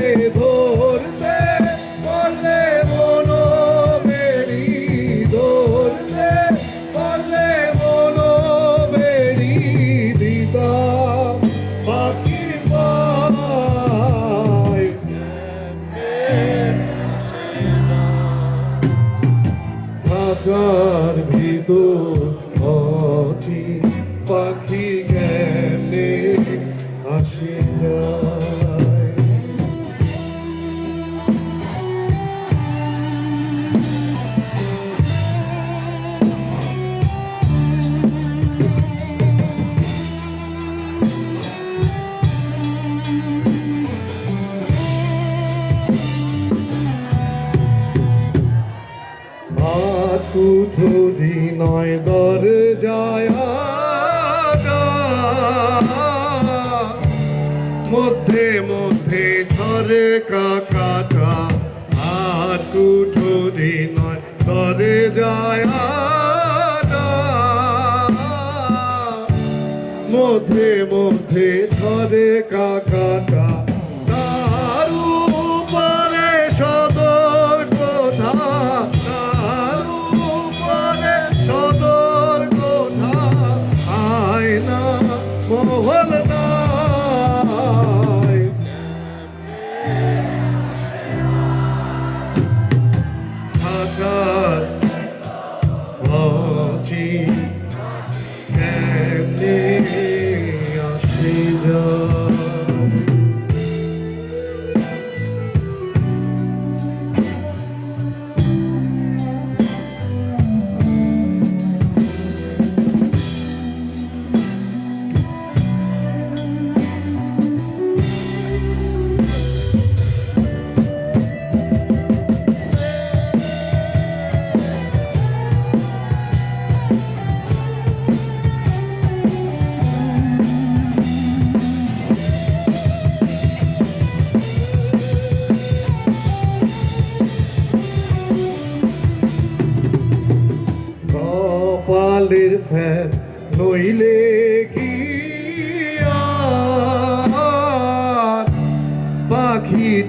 রে নয় দর যায় মধ্যে মধ্যে ধরে কাকাটা হাত উঠোনি নয় ধরে যায় মধ্যে মধ্যে ধরে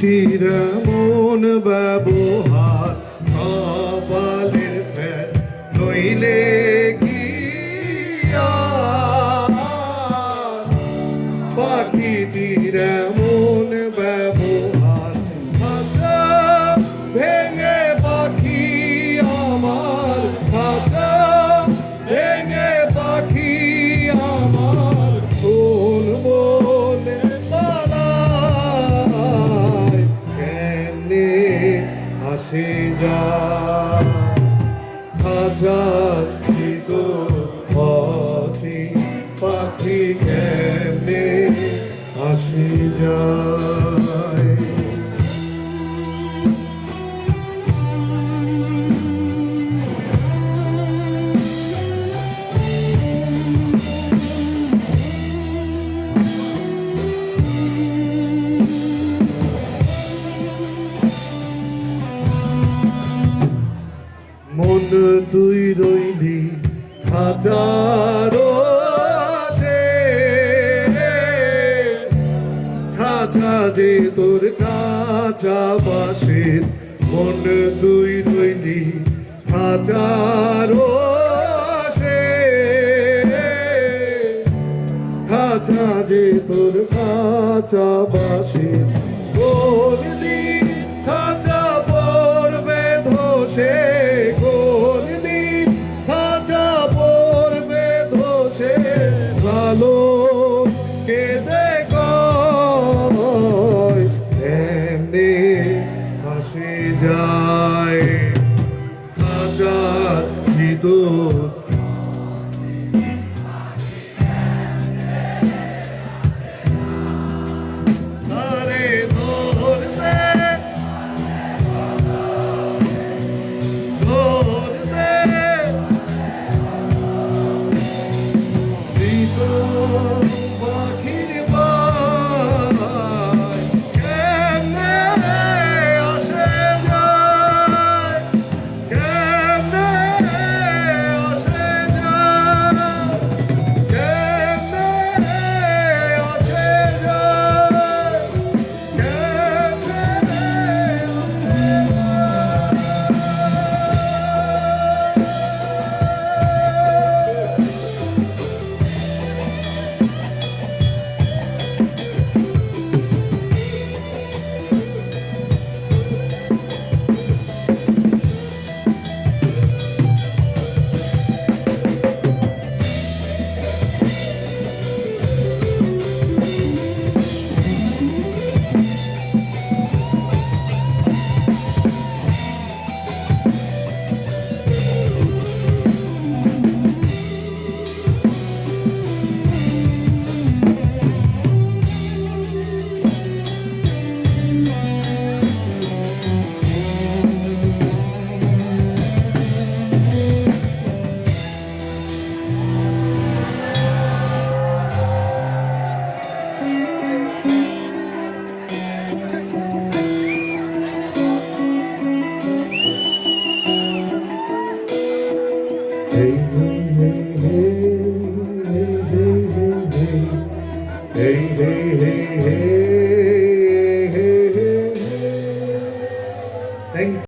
চিঠির মন বাবু। মন তুই রইলি হাজারো সাজে তোর কাঁচা বাসে মন তুই রইলি হাজারো সাজে তোর কাঁচা বাসের Oh.